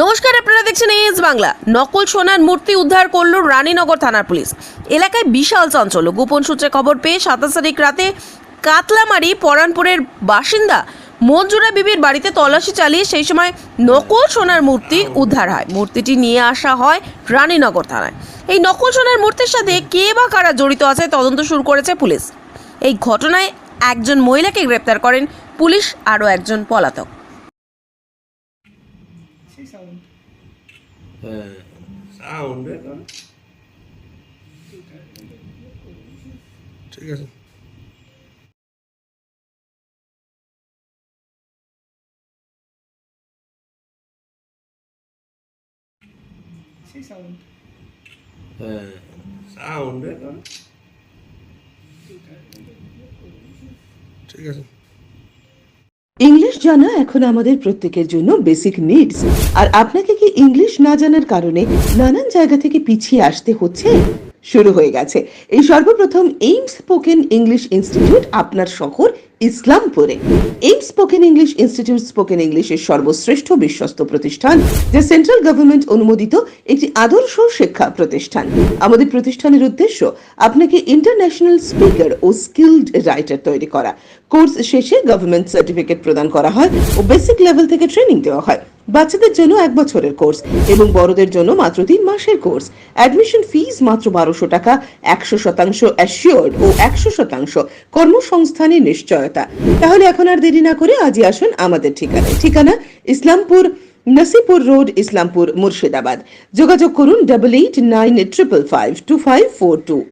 নমস্কার, আপনারা দেখছেন এস বাংলা। নকল সোনার মূর্তি উদ্ধার করল রানীনগর থানার পুলিশ। এলাকায় বিশাল চাঞ্চল্য। গোপন সূত্রে খবর পেয়ে সাতাশ তারিখ রাতে কাতলামারি পরানপুরের বাসিন্দা মঞ্জুরা বিবির বাড়িতে তল্লাশি চালিয়ে সেই সময় নকল সোনার মূর্তি উদ্ধার হয়। মূর্তিটি নিয়ে আসা হয় রানীনগর থানায়। এই নকল সোনার মূর্তির সাথে কে বা কারা জড়িত আছে তদন্ত শুরু করেছে পুলিশ। এই ঘটনায় একজন মহিলাকে গ্রেপ্তার করেন পুলিশ, আরও একজন পলাতক। সেই সাউন্ড হ্যাঁ সাউন্ড ঠিক আছে। সেই সাউন্ড হ্যাঁ সাউন্ড ঠিক আছে। ইংলিশ জানা এখন আমাদের প্রত্যেকের জন্য বেসিক নিডস আর আপনাকে কি ইংলিশ না জানার কারণে নানান জায়গা থেকে পিছিয়ে আসতে হচ্ছে? শুরু হয়ে গেছে। এই সর্বপ্রথম এইমস স্পোকেন ইংলিশ ইনস্টিটিউট আপনার শহর ইসলামপুরে। Aims spoken English institute spoken ইংলিশের সর্বশ্রেষ্ঠ বিশ্বস্ত প্রতিষ্ঠান, যা সেন্ট্রাল গভর্নমেন্ট অনুমোদিত একটি আদর্শ শিক্ষা প্রতিষ্ঠান। আমাদের প্রতিষ্ঠানের উদ্দেশ্য, আপনাকে ইন্টারন্যাশনাল স্পিকার ও স্কিলড রাইটার তৈরি করা। কোর্স শেষে গভর্নমেন্ট সার্টিফিকেট প্রদান করা হয় ও বেসিক লেভেল থেকে ট্রেনিং দেওয়া হয়। বাচ্চাদের জন্য এক বছরের কোর্স এবং বড়দের জন্য মাত্র তিন মাসের কোর্স। অ্যাডমিশন ফিজ মাত্র বারোশো টাকা, একশো শতাংশ অ্যাসিওর্ড ও একশো শতাংশ কর্মসংস্থানের নিশ্চয়তা। তাহলে এখন আর দেরি না করে আজই আসুন আমাদের ঠিকানায়। ঠিকানা ইসলামপুর, নসিপুর রোড, ইসলামপুর মুর্শিদাবাদ। যোগাযোগ করুন double eight nine triple five two five four two